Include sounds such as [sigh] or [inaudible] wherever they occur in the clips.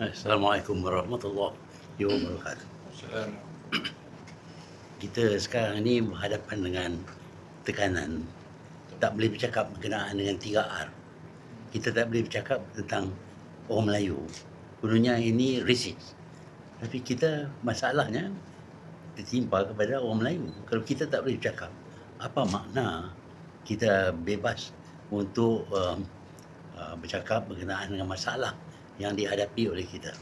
Assalamualaikum warahmatullahi wabarakatuh. Kita sekarang ni berhadapan dengan tekanan tak boleh bercakap berkenaan dengan 3R. Kita tak boleh bercakap tentang orang Melayu. Kononnya ini racist. Tapi kita masalahnya tertimpa kepada orang Melayu. Kalau kita tak boleh bercakap, apa makna kita bebas untuk um, uh, bercakap berkenaan dengan masalah yang dihadapi oleh kita.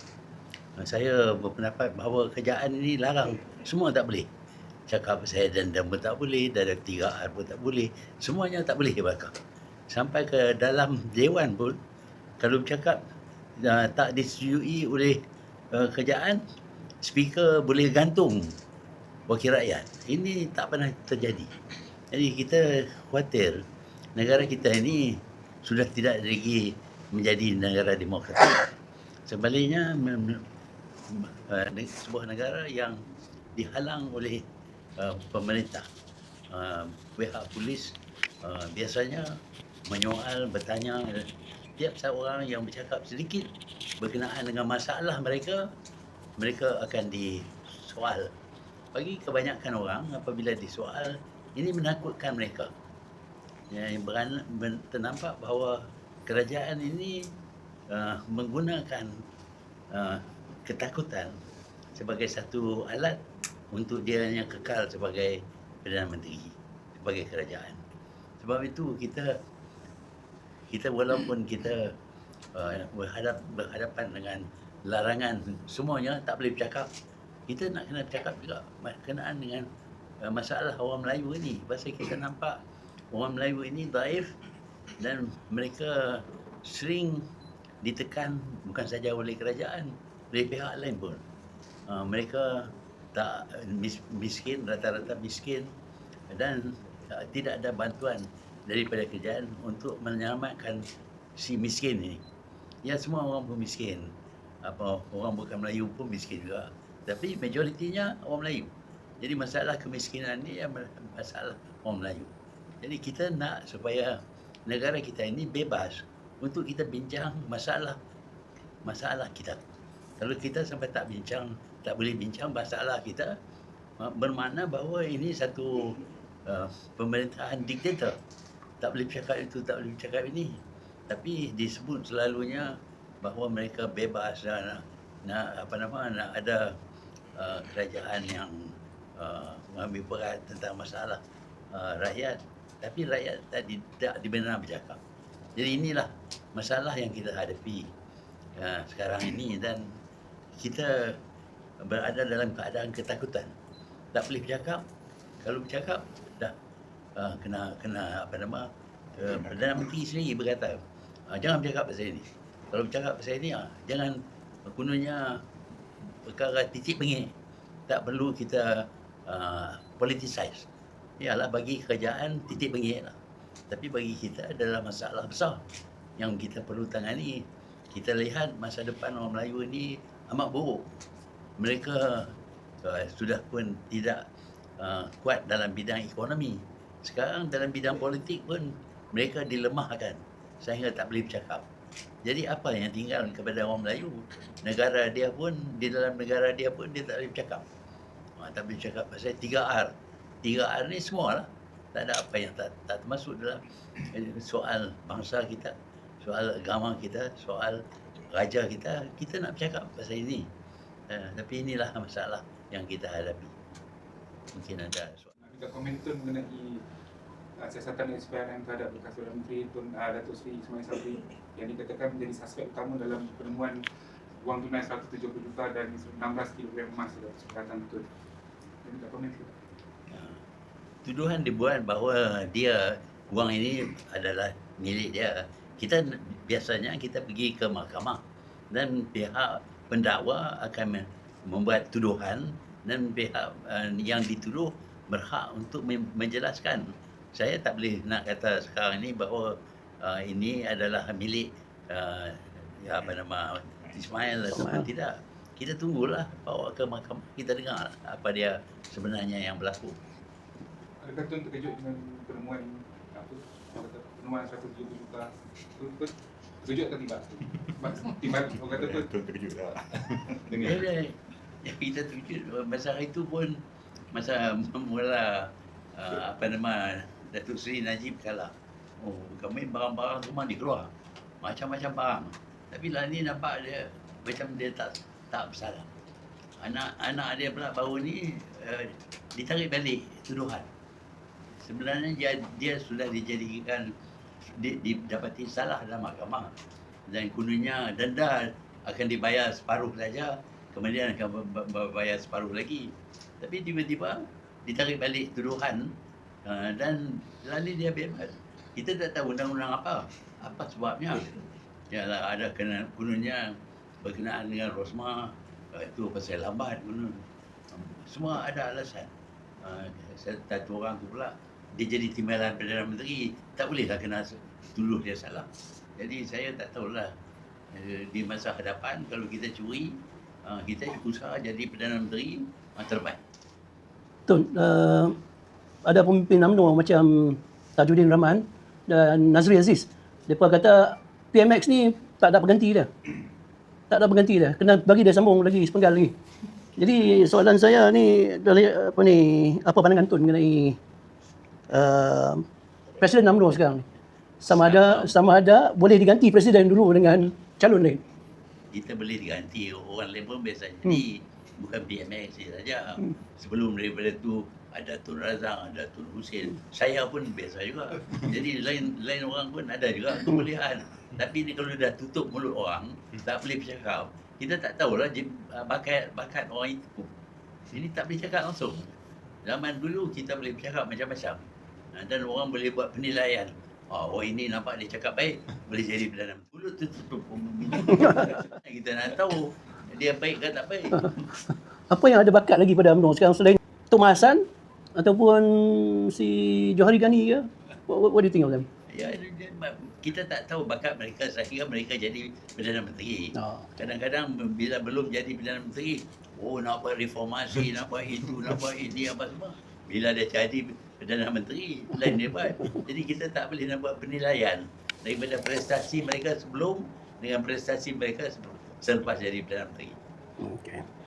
Saya berpendapat bahawa kerajaan ini larang. Semua tak boleh. Cakap saya dendam pun tak boleh, dan 3R pun tak boleh. Semuanya tak boleh bakar. Sampai ke dalam dewan pun, kalau bercakap uh, tak disetujui oleh uh, kerajaan, speaker boleh gantung wakil rakyat. Ini tak pernah terjadi. Jadi kita khawatir negara kita ini sudah tidak lagi menjadi negara demokratik. Sebaliknya ne- sebuah negara yang dihalang oleh uh, pemerintah. Uh, pihak polis biasanya menyoal, bertanya tiap seorang yang bercakap sedikit berkenaan dengan masalah mereka, mereka akan disoal. Bagi kebanyakan orang apabila disoal, ini menakutkan mereka. Yang beran, ben, ternampak bahawa kerajaan ini uh, menggunakan uh, ketakutan sebagai satu alat untuk dia yang kekal sebagai Perdana Menteri, sebagai kerajaan. Sebab itu kita kita walaupun kita uh, berhadap berhadapan dengan larangan semuanya tak boleh bercakap kita nak kena bercakap juga berkenaan dengan uh, masalah orang Melayu ini pasal kita nampak orang Melayu ini daif dan mereka sering ditekan bukan saja oleh kerajaan oleh pihak lain pun uh, mereka tak mis, miskin rata-rata miskin dan uh, tidak ada bantuan daripada kerajaan untuk menyelamatkan si miskin ini. Ya semua orang pun miskin. Apa orang bukan Melayu pun miskin juga. Tapi majoritinya orang Melayu. Jadi masalah kemiskinan ni ya masalah orang Melayu. Jadi kita nak supaya negara kita ini bebas untuk kita bincang masalah masalah kita. Kalau kita sampai tak bincang, tak boleh bincang masalah kita, bermakna bahawa ini satu uh, pemerintahan diktator tak boleh bercakap itu, tak boleh bercakap ini. Tapi disebut selalunya bahawa mereka bebas dan nak, nak apa nama nak ada uh, kerajaan yang uh, mengambil peran tentang masalah uh, rakyat. Tapi rakyat tak, di, tak dibenar bercakap. Jadi inilah masalah yang kita hadapi uh, sekarang ini dan kita berada dalam keadaan ketakutan. Tak boleh bercakap. Kalau bercakap, dah uh, kena kena apa nama uh, Perdana Menteri sendiri berkata uh, jangan bercakap pasal ini kalau bercakap pasal ini uh, jangan kononnya perkara titik bengik tak perlu kita uh, politicize ialah bagi kerajaan titik bengik lah tapi bagi kita adalah masalah besar yang kita perlu tangani kita lihat masa depan orang Melayu ini amat buruk mereka uh, sudah pun tidak uh, kuat dalam bidang ekonomi sekarang dalam bidang politik pun mereka dilemahkan sehingga tak boleh bercakap. Jadi apa yang tinggal kepada orang Melayu? Negara dia pun, di dalam negara dia pun dia tak boleh bercakap. Ha, tak boleh bercakap pasal 3R. 3R ni semua lah. Tak ada apa yang tak, tak termasuk dalam soal bangsa kita, soal agama kita, soal raja kita. Kita nak bercakap pasal ini. Uh, tapi inilah masalah yang kita hadapi. Mungkin ada soal. Ada komentar mengenai uh, siasatan SPRM terhadap bekas Perdana Menteri Tun uh, Datuk Seri Ismail Sabri yang dikatakan menjadi suspek utama dalam penemuan wang tunai 170 juta dan 16 kg emas dalam kesepakatan betul. Jadi tak komen ke? Tuduhan dibuat bahawa dia wang ini adalah milik dia. Kita biasanya kita pergi ke mahkamah dan pihak pendakwa akan membuat tuduhan dan pihak uh, yang dituduh berhak untuk menjelaskan. Saya tak boleh nak kata sekarang ini bahawa uh, ini adalah milik uh, ya apa nama Ismail atau tidak. Kita tunggulah bawa ke mahkamah kita dengar apa dia sebenarnya yang berlaku. Adakah Tun terkejut dengan penemuan apa? Penemuan 170 juta? Betul? Terkejut atau tiba? Tiba, orang kata tu Tuan terkejut lah. Ya, ya. Ya, kita terkejut masa hari itu pun masa mula uh, apa nama Datuk Seri Najib kalah. Oh, kami barang-barang semua dikeluar. Macam-macam barang. Tapi lah ni nampak dia macam dia tak tak bersalah. Anak anak dia pula baru ni uh, ditarik balik tuduhan. Sebenarnya dia, dia sudah dijadikan di, didapati salah dalam mahkamah dan kononnya denda akan dibayar separuh saja kemudian akan bayar separuh lagi. Tapi tiba-tiba ditarik balik tuduhan uh, dan lalu dia bebas. Kita tak tahu undang-undang apa. Apa sebabnya? Yalah, ada kena kononnya berkenaan dengan Rosma uh, itu pasal lambat semua ada alasan. Uh, satu orang tu pula dia jadi timbalan Perdana Menteri tak bolehlah kena tuduh dia salah jadi saya tak tahulah eh, di masa hadapan kalau kita curi uh, kita usaha jadi Perdana Menteri uh, terbaik Tun, uh, ada pemimpin UMNO macam Tajuddin Rahman dan Nazri Aziz. Mereka kata PMX ni tak ada pengganti dia. Tak ada pengganti dia. Kena bagi dia sambung lagi sepenggal lagi. Jadi soalan saya ni apa ni apa pandangan Tun mengenai uh, Presiden UMNO sekarang ni? Sama ada sama ada boleh diganti presiden dulu dengan calon lain. kita boleh diganti orang lain pun biasa jadi bukan PMX saja sebelum daripada tu ada Tun Razak, ada Tun Hussein. Saya pun biasa juga. [laughs] Jadi lain lain orang pun ada juga kebolehan. Tapi ni kalau dah tutup mulut orang, tak boleh bercakap, kita tak tahulah je- bakat bakat orang itu. Ini tak boleh cakap langsung. Zaman dulu kita boleh bercakap macam-macam. Dan orang boleh buat penilaian. Oh, oh ini nampak dia cakap baik, boleh jadi Perdana Menteri. Mulut tertutup. [laughs] kita nak tahu dia baik ke tak baik. [laughs] Apa yang ada bakat lagi pada UMNO sekarang selain Tok Mahasan ataupun si Johari Gani ke? What, what, what do you think of them? Ya, kita tak tahu bakat mereka sehingga mereka jadi Perdana Menteri. Oh. Kadang-kadang bila belum jadi Perdana Menteri, oh nak buat reformasi, nak buat itu, nak buat ini, apa semua. Bila dia jadi Perdana Menteri, lain dia buat. Jadi kita tak boleh nak buat penilaian daripada prestasi mereka sebelum dengan prestasi mereka selepas jadi Perdana Menteri. Okay.